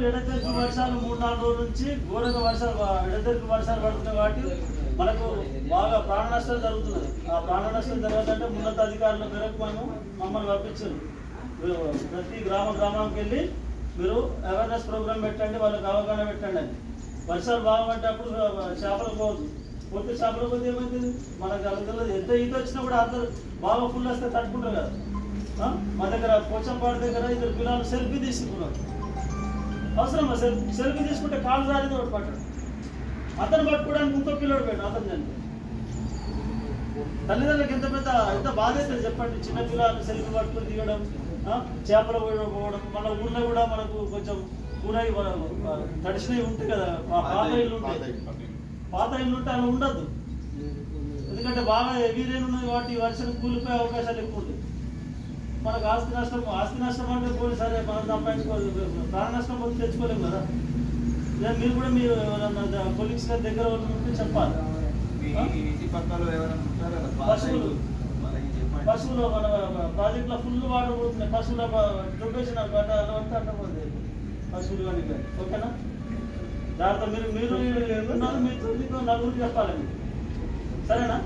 వర్షాలు మూడు నాలుగు రోజుల నుంచి ఘోరంగా వర్షాలు ఎడతెరికి వర్షాలు పడుతున్నాయి కాబట్టి మనకు బాగా ప్రాణ నష్టం జరుగుతున్నది ఆ ప్రాణ నష్టం జరగాలంటే ఉన్నత అధికారుల మేరకు మనం మమ్మల్ని పంపించారు. ప్రతి గ్రామ గ్రామానికి వెళ్ళి మీరు అవేర్నెస్ ప్రోగ్రామ్ పెట్టండి వాళ్ళకి అవగాహన పెట్టండి అని. వర్షాలు బాగా పడ్డప్పుడు చేపలు పోదు పోతే చేపలు పోతే ఏమైంది? మనకు అందులో ఎంత ఈత వచ్చినా కూడా బాగా ఫుల్ వస్తే తట్టుకుంటారు కదా. మా దగ్గర పోచంపాడు దగ్గర ఇద్దరు పిల్లలు సెల్ఫీ తీసుకున్నారు. అవసరమా సెల్ఫీ సెల్ఫీ తీసుకుంటే కాలు జారితే ఒకటి పట్టాడు. అతను పట్టుకోవడానికి ఇంకో పిల్లడు పెట్టాడు అతను చనిపోయాడు తల్లిదండ్రులకు ఎంత పెద్ద ఎంత బాధ అవుతుంది చెప్పండి. చిన్న పిల్లలు సెల్ఫీ పట్టుకొని దిగడం? చేపలు పోవడం మన ఊర్లో కూడా మనకు కొంచెం కూరయి తడిసినవి ఉంటాయి కదా. పాత ఇల్లు ఉంటాయి. పాత ఇల్లు. ఉంటే అలా ఉండద్దు ఎందుకంటే బాగా హెవీ రైన్ ఉన్నది కాబట్టి వర్షం కూలిపోయే అవకాశాలు ఎక్కువ ఉంటాయి. మనకు ఆస్తి నష్టం ఆస్తి నష్టం అంటే పోయి సరే మనం సంపాదించుకోవాలి ప్రాణ నష్టం పోతే తెచ్చుకోలేము కదా. లేదా మీరు కూడా మీ కొలీగ్స్ గారి దగ్గర వాళ్ళు ఉంటే చెప్పాలి. పశువులు. పశువులు మన ప్రాజెక్ట్లో ఫుల్ వాటర్ పోతున్నాయి. పశువుల దుబ్బేసిన బట్ట అలా అట్టపోతే పశువులు కానీ. ఓకేనా? దాంతో మీరు మీరు మీతో మీతో నలుగురు చెప్పాలి. సరేనా?